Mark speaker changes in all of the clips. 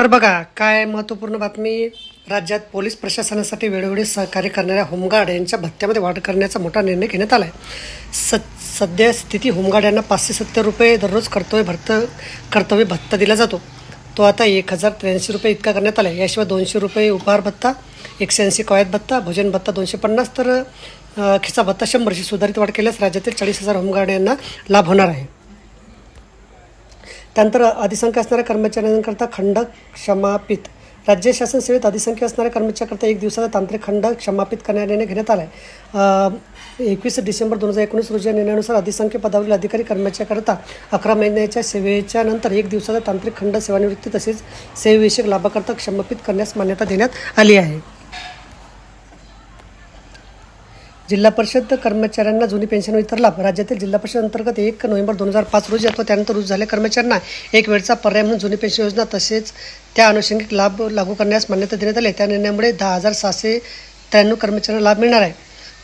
Speaker 1: तर बघा काय महत्त्वपूर्ण बातमी राज्यात पोलीस प्रशासनासाठी वेळोवेळी सहकार्य करणाऱ्या होमगार्ड यांच्या भत्त्यामध्ये वाढ करण्याचा मोठा निर्णय घेण्यात आला आहे स सध्या स्थिती होमगार्ड यांना पाचशे सत्तर रुपये दररोज कर्तव्य भत्त कर्तव्य भत्ता दिला जातो. तो आता एक हजार त्र्याऐंशी रुपये इतका करण्यात आला आहे याशिवाय दोनशे रुपये उपहार भत्ता एकशे ऐंशी कवायत भत्ता भोजन भत्ता दोनशे पन्नास तर अ, खिसा भत्ता शंभरशी सुधारित वाढ केल्यास राज्यातील चाळीस हजार होमगार्ड यांना लाभ होणार आहे. त्यानंतर अधिसंख्य असणाऱ्या कर्मचाऱ्यांकरता खंड क्षमापित. राज्य शासन सेवेत अधिसंख्य असणाऱ्या कर्मचाऱ्यांकरता एक दिवसाचा तांत्रिक खंड क्षमापित करण्या निर्णय घेण्यात आला आहे एकवीस डिसेंबर दोन हजार एकोणीस रोजी या निर्णयानुसार अधिसंख्य पदावरील अधिकारी कर्मचाऱ्याकरता अकरा महिन्याच्या सेवेच्या नंतर एक दिवसाचा तांत्रिक खंड सेवानिवृत्ती तसेच सेवेविषयक लाभाकरता क्षमापित करण्यास मान्यता देण्यात आली आहे. जिल्हा परिषद कर्मचाऱ्यांना जुनी पेन्शन व लाभ राज्यातील जिल्हा परिषद अंतर्गत एक नोव्हेंबर दोन हजार पाच रोजी अथवा त्यानंतर रुजू झालेल्या कर्मचाऱ्यांना एक वेळचा पर्याय म्हणून जुनी पेन्शन योजना तसेच त्या अनुषंगिक लाभ लागू करण्यास मान्यता देण्यात आली. आहे. त्या निर्णयामुळे दहा हजार सहाशे त्र्याण्णव कर्मचाऱ्यांना लाभ मिळणार आहे.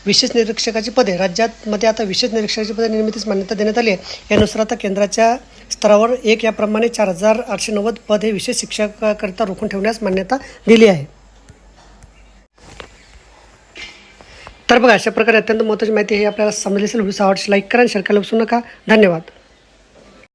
Speaker 1: विशेष निरीक्षकाची पदे राज्यामध्ये आता विशेष निरीक्षकाची पदे निर्मितीस मान्यता देण्यात आली आहे. यानुसार आता केंद्राच्या स्तरावर एक याप्रमाणे चार हजार आठशे नव्वद पद हे विशेष शिक्षकाकरिता रोखून ठेवण्यास मान्यता दिली आहे. तर बघा अशा प्रकारे अत्यंत महत्त्वाची माहिती ही आपल्याला समजली असेल व्हिडिओ आवडल्यास लाईक करा आणि शेअर करायला विसरू नका. धन्यवाद.